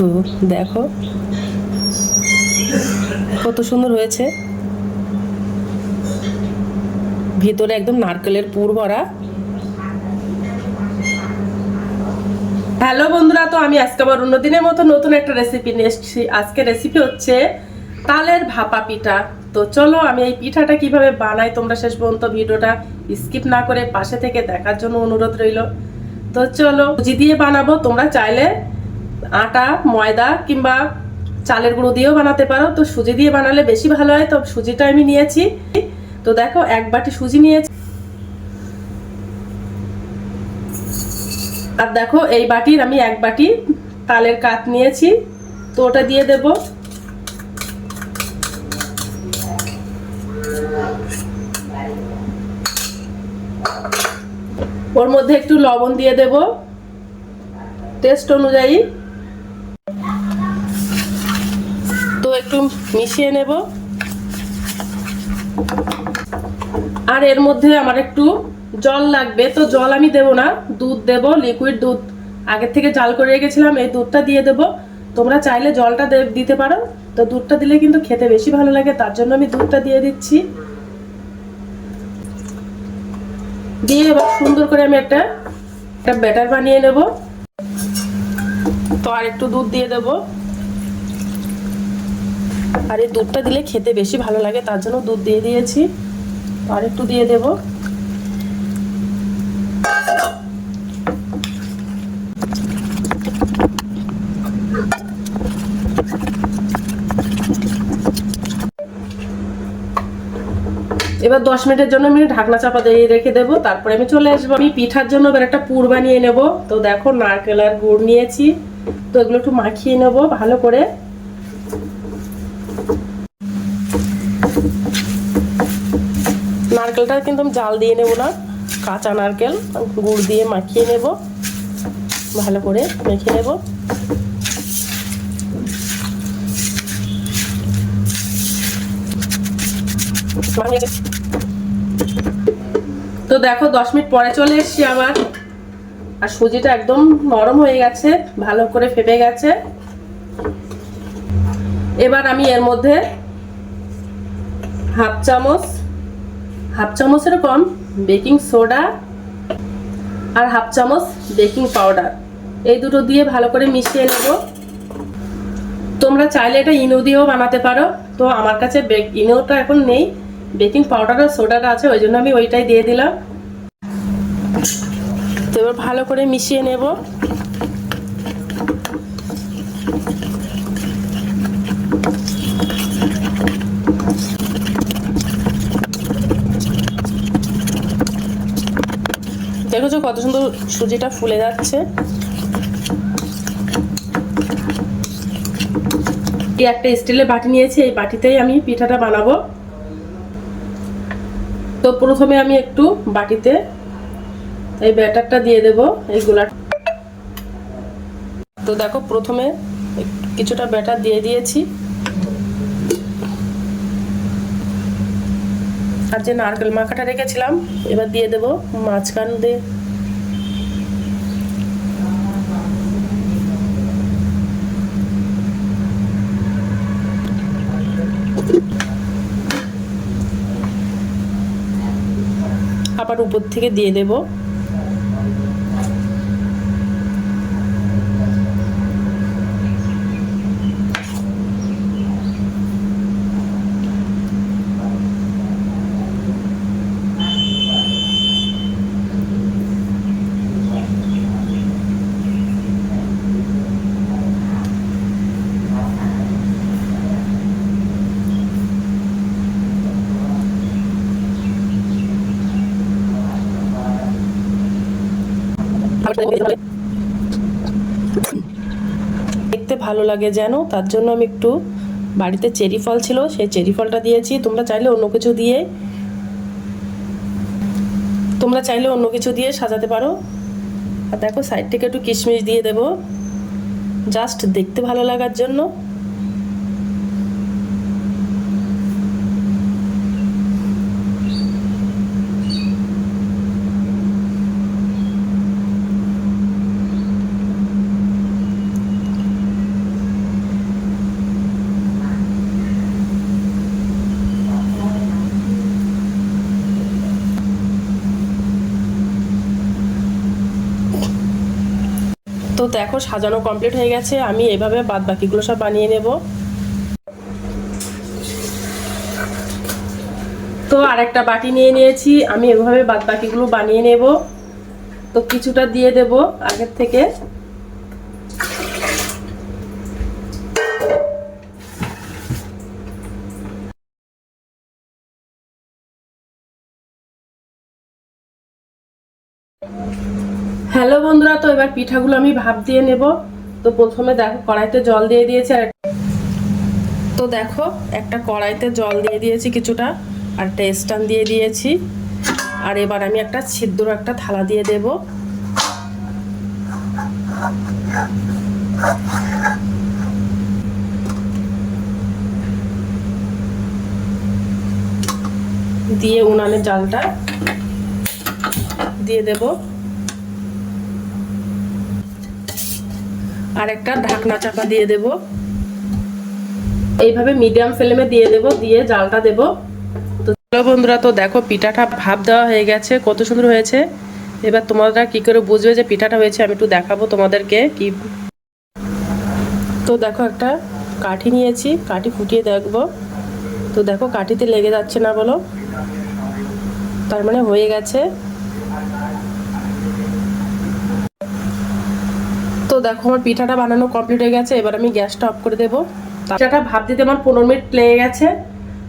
তো দেখো। কত সুন্দর হয়েছে। ভিতরে একদম নারকেলের পুর ভরা। হ্যালো বন্ধুরা, তো আমি আজকে আবার অন্য দিনের মতো নতুন একটা রেসিপি নিয়ে এসেছি। আজকে রেসিপি হচ্ছে তালের ভাপা পিঠা। তো চলো আমি এই পিঠাটা কীভাবে বানাই, তোমরা শেষ পর্যন্ত ভিডিওটা স্কিপ না করে পাশে থেকে দেখার জন্য অনুরোধ রইল। তো চলো দিয়ে বানাবো, তোমরা চাইলে আটা, ময়দা কিংবা চালের গুঁড়ো দিয়েও বানাতে পারো। তো সুজি দিয়ে বানালে বেশি ভালো হয়। তো সুজিটা আমি নিয়েছি। তো দেখো, এক বাটি সুজি নিয়েছি। আর দেখো, এই বাটির আমি এক বাটি তালের কাত নিয়েছি। তো ওটা দিয়ে দেব। ওর মধ্যে একটু লবণ দিয়ে দেব। টেস্ট অনুযায়ী। তো একটু মিশিয়ে নেব। আর এর মধ্যে আমার একটু জল লাগবে, তো জল আমি দেব না, দুধ দেব লিকুইড দুধ। আগের থেকে জাল করে রেখেছিলাম, এই দুধটা দিয়ে দেব। তোমরা চাইলে জলটা দিতে পারো। তো দুধটা দিলে কিন্তু খেতে বেশি ভালো লাগে, তার জন্য আমি দুধটা দিয়ে দিচ্ছি। দিয়ে এবার সুন্দর করে আমি একটা একটা ব্যাটার বানিয়ে নেব। তো আর একটু দুধ দিয়ে দেব। আর এই দুধটা দিলে খেতে বেশি ভালো লাগে, তার জন্য দুধ দিয়ে দিয়েছি। আর একটু দিয়ে দেব। এবার দশ মিনিটের জন্য আমি ঢাকনা চাপা দিয়ে রেখে দেবো। তারপরে আমি চলে আসব। আমি পিঠার জন্য এবার একটা পুর বানিয়ে নেব। তো দেখো, নারকেল আর গুড় নিয়েছি। তো এগুলো একটু মাখিয়ে নেব ভালো করে। নারকেলটা কিন্তু আমি জাল দিয়ে নেব না, কাঁচা নারকেল, গুড় দিয়ে মাখিয়ে নেব, ভালো করে মেখে নেব। তো দেখো, দশ মিনিট পরে চলে এসছি আমার আর সুজিটা একদম নরম হয়ে গেছে, ভালো করে ফেপে গেছে। এবার আমি এর মধ্যে হাফ চামচ হাফ চামচের কম বেকিং সোডা আর হাফ চামচ বেকিং পাউডার। এই দুটো দিয়ে ভালো করে মিশিয়ে নেব। তোমরা চাইলে এটা ইনো দিয়েও বানাতে পারো। তো আমার কাছে ইনোটা এখন নেই। বেকিং পাউডার আর সোডাটা আছে, ওই জন্য আমি ওইটাই দিয়ে দিলাম। তো এবার ভালো করে মিশিয়ে নেব। দেখেছ কত সুন্দর সুজিটা ফুলে যাচ্ছে? একটা স্টিলের বাটি নিয়েছি এই বাটিতেই আমি পিঠাটা বানাবো। তো প্রথমে আমি একটু বাটিতে এই ব্যাটারটা দিয়ে দেব এই গোলা তো দেখো প্রথমে কিছুটা ব্যাটার দিয়ে দিয়েছি। আর যে নারকেল মাখাটা রেখেছিলাম এবার দিয়ে দেব মাঝখান দিয়ে। আবার উপর থেকে দিয়ে দেব। দেখতে ভালো লাগে যেন, তার জন্য আমি একটু বাড়িতে চেরি ফল ছিল, সেই চেরি ফলটা দিয়েছি। তোমরা চাইলে অন্য কিছু দিয়ে, তোমরা চাইলে অন্য কিছু দিয়ে সাজাতে পারো। আর দেখো সাইড থেকে একটু কিশমিশ দিয়ে দেবো। জাস্ট দেখতে ভালো লাগার জন্য। দেখো সাজানো কমপ্লিট হয়ে গেছে। আমি এভাবে বাদ বাকিগুলো সব বানিয়ে নেব। তো আর একটা বাটি নিয়ে নিয়েছি। আমি এভাবে বাদ বাকিগুলো বানিয়ে নেব। তো কিছুটা দিয়ে দেব আগের থেকে। হ্যালো বন্ধুরা, তো এবার পিঠাগুলো আমি ভাপ দিয়ে নেব। তো প্রথমে দেখো, কড়াইতে জল দিয়ে দিয়েছি আর তো দেখো, একটা কড়াইতে জল দিয়ে দিয়েছি কিছুটা আর একটা স্ট্যান্ড দিয়ে দিয়েছি। আর এবার আমি একটা ছিদ্র, একটা থালা দিয়ে দেব। দিয়ে উনানের জালটা দিয়ে দেব। আর একটা ঢাকনা চাপা দিয়ে দেব। এইভাবে মিডিয়াম ফ্লেমে দিয়ে দেব, দিয়ে জালটা দেব। তো বন্ধুরা, তো দেখো পিঠাটা ভাপ দেওয়া হয়ে গেছে, কত সুন্দর হয়েছে। এবার তোমরা কি করে বুঝবে যে পিঠাটা হয়েছে, আমি একটু দেখাবো তোমাদেরকে কি। তো দেখো একটা কাঠি নিয়েছি, কাঠি ফুটিয়ে দেখব। তো দেখো কাঠিতে লেগে যাচ্ছে না বলো। তার মানে হয়ে গেছে। দেখো, আমার পিঠাটা বানানো কমপ্লিট হয়ে গেছে, এবার আমি গ্যাসটা অফ করে দেবো। পিঠাটা ভাপ দিতে আমার পনেরো মিনিট লেগে গেছে।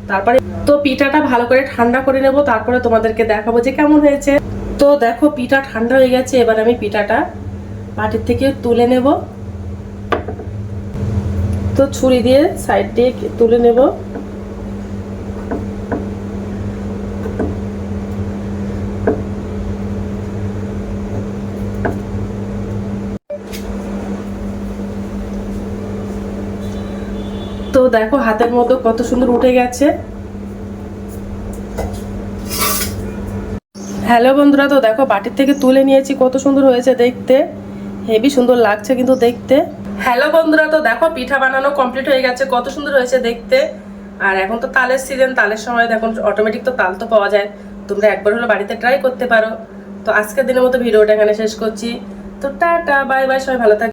তারপরে তো পিঠাটা ভালো করে ঠান্ডা করে নেব, তারপরে তোমাদেরকে দেখাবো যে কেমন হয়েছে। তো দেখো, পিঠা ঠান্ডা হয়ে গেছে, এবার আমি পিঠাটা মাটির থেকে তুলে নেব। তো ছুরি দিয়ে সাইড দিয়ে তুলে নেব। তো দেখো হাতের মতো কত সুন্দর উঠে গেছে। হ্যালো বন্ধুরা, তো দেখো বাটির থেকে তুলে নিয়েছি, কত সুন্দর হয়েছে দেখতে। হেভি সুন্দর লাগছে কিন্তু দেখতে। হ্যালো বন্ধুরা, তো দেখো পিঠা বানানো কমপ্লিট হয়ে গেছে, কত সুন্দর হয়েছে দেখতে। আর এখন তো তালের সিজন তালের সময় এখন অটোমেটিক তো তাল তো পাওয়া যায়। তোমরা একবার হলো বাড়িতে ট্রাই করতে পারো। তো আজকের দিনের মতো ভিডিওটা এখানে শেষ করছি। তো টাটা বাই বাই সবাই ভালো থাক